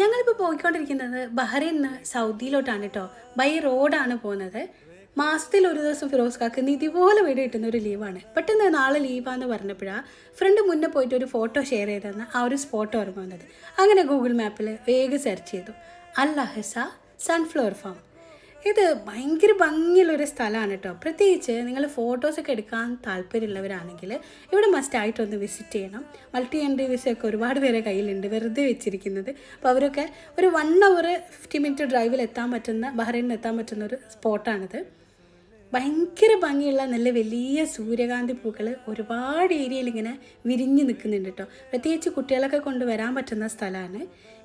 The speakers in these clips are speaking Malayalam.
ഞങ്ങളിപ്പോൾ പോയിക്കൊണ്ടിരിക്കുന്നത് ബഹ്റൈൻ നിന്ന് സൗദിയിലോട്ടാണ് കേട്ടോ ബൈ റോഡാണ് പോകുന്നത് മാസത്തിൽ ഒരു ദിവസം ഫിറോസ് കാക്ക് നിധി പോലെ വീട് കിട്ടുന്ന ഒരു ലീവാണ് പെട്ടെന്ന് നാളെ ലീവാന്ന് പറഞ്ഞപ്പോഴാണ് ഫ്രണ്ട് മുന്നേ പോയിട്ട് ഒരു ഫോട്ടോ ഷെയർ ചെയ്തെന്ന് ആ ഒരു സ്പോട്ട് ഓർമ്മ വന്നത്. അങ്ങനെ ഗൂഗിൾ മാപ്പിൽ വേഗം സെർച്ച് ചെയ്തു. അൽ അഹസ സൺഫ്ലവർ ഫാം ഇത് ഭയങ്കര ഭംഗിയുള്ളൊരു സ്ഥലമാണ് കേട്ടോ. പ്രത്യേകിച്ച് നിങ്ങൾ ഫോട്ടോസൊക്കെ എടുക്കാൻ താല്പര്യമുള്ളവരാണെങ്കിൽ ഇവിടെ മസ്റ്റായിട്ടൊന്ന് വിസിറ്റ് ചെയ്യണം. മൾട്ടി എൻട്രി വിസയൊക്കെ ഒരുപാട് പേരെ കയ്യിലുണ്ട് വെറുതെ വെച്ചിരിക്കുന്നത്. അപ്പോൾ അവരൊക്കെ ഒരു വൺ അവർ ഫിഫ്റ്റി മിനിറ്റ് ഡ്രൈവിൽ എത്താൻ പറ്റുന്ന ബഹ്റൈനിൽ എത്താൻ പറ്റുന്ന ഒരു സ്പോട്ടാണിത് ഭയങ്കര ഭംഗിയുള്ള നല്ല വലിയ സൂര്യകാന്തി പൂക്കൾ ഒരുപാട് ഏരിയയിൽ ഇങ്ങനെ വിരിഞ്ഞ് നിൽക്കുന്നുണ്ട് കേട്ടോ പ്രത്യേകിച്ച് കുട്ടികളൊക്കെ കൊണ്ട് വരാൻ പറ്റുന്ന സ്ഥലമാണ്.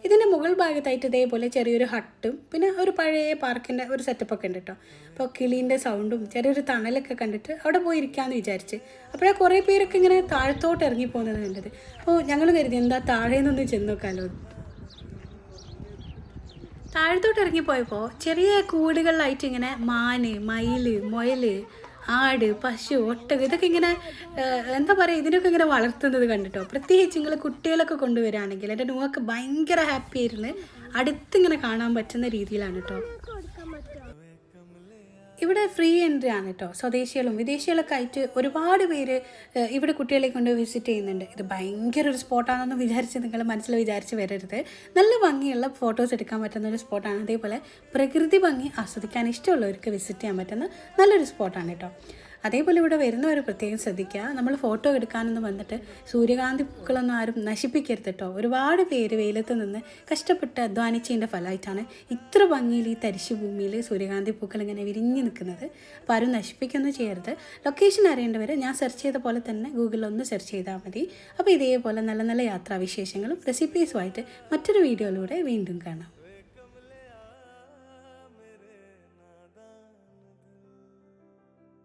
ഇതിന്റെ മുകൾ ഭാഗത്തായിട്ട് ഇതേപോലെ ചെറിയൊരു ഹട്ടും പിന്നെ ഒരു പഴയ പാർക്കിന്റെ ഒരു സെറ്റപ്പൊക്കെ ഉണ്ട് കേട്ടോ അപ്പോൾ കിളീന്റെ സൗണ്ടും ചെറിയൊരു തണലൊക്കെ കണ്ടിട്ട് അവിടെ പോയി ഇരിക്കാമെന്ന് വിചാരിച്ച്. അപ്പോഴാണ് കുറേ പേരൊക്കെ ഇങ്ങനെ താഴത്തോട്ട് ഇറങ്ങി പോകുന്നത് കണ്ടത് അപ്പോൾ ഞങ്ങൾ കരുതി എന്താ താഴെ നിന്നൊന്ന് ചെന്ന് നോക്കാമല്ലോ താഴത്തോട്ട് ഇറങ്ങിപ്പോയപ്പോൾ ചെറിയ കൂടുകളിലായിട്ട് ഇങ്ങനെ മാന് മയിൽ മുയൽ ആട് പശു ഒട്ടക ഇതൊക്കെ ഇങ്ങനെ എന്താ പറയുക ഇതിനൊക്കെ ഇങ്ങനെ വളർത്തുന്നത് കണ്ടിട്ടോ? പ്രത്യേകിച്ച് നിങ്ങൾ കുട്ടികളൊക്കെ കൊണ്ടുവരികയാണെങ്കിൽ എന്റെ നോക്ക് ഭയങ്കര ഹാപ്പി ആയിരുന്നു. അടുത്തിങ്ങനെ കാണാൻ പറ്റുന്ന രീതിയിലാണ് കേട്ടോ ഇവിടെ ഫ്രീ എൻട്രി ആണ് കേട്ടോ. സ്വദേശികളും വിദേശികളൊക്കെ ആയിട്ട് ഒരുപാട് പേര് ഇവിടെ കുട്ടികളെ കൊണ്ട് വിസിറ്റ് ചെയ്യുന്നുണ്ട്. ഇത് ഭയങ്കര ഒരു സ്പോട്ടാണെന്ന് വിചാരിച്ച് നിങ്ങൾ മനസ്സിൽ വിചാരിച്ച് വരരുത്. നല്ല ഭംഗിയുള്ള ഫോട്ടോസ് എടുക്കാൻ പറ്റുന്ന ഒരു സ്പോട്ടാണ്. അതേപോലെ പ്രകൃതി ഭംഗി ആസ്വദിക്കാൻ ഇഷ്ടമുള്ളവർക്ക് വിസിറ്റ് ചെയ്യാൻ പറ്റുന്ന നല്ലൊരു സ്പോട്ടാണ് കേട്ടോ. അതേപോലെ ഇവിടെ വരുന്നവർ പ്രത്യേകം ശ്രദ്ധിക്കുക. നമ്മൾ ഫോട്ടോ എടുക്കാനൊന്നും വന്നിട്ട് സൂര്യകാന്തി പൂക്കളൊന്നും ആരും നശിപ്പിക്കരുത് കേട്ടോ ഒരുപാട് പേര് വെയിലത്ത് നിന്ന് കഷ്ടപ്പെട്ട് അധ്വാനിച്ചതിന്റെ ഫലമായിട്ടാണ് ഇത്ര ഭംഗിയിൽ ഈ തരിശു ഭൂമിയിൽ സൂര്യകാന്തി പൂക്കൾ ഇങ്ങനെ വിരിഞ്ഞു നിൽക്കുന്നത്. അപ്പോൾ ആരും നശിപ്പിക്കൊന്നും ചെയ്യരുത്. ലൊക്കേഷൻ അറിയേണ്ടവർ ഞാൻ സെർച്ച് ചെയ്ത പോലെ തന്നെ ഗൂഗിളിൽ ഒന്ന് സെർച്ച് ചെയ്താൽ മതി. അപ്പോൾ ഇതേപോലെ നല്ല നല്ല യാത്രാവിശേഷങ്ങളും റെസിപ്പീസുമായിട്ട് മറ്റൊരു വീഡിയോയിലൂടെ വീണ്ടും കാണാം.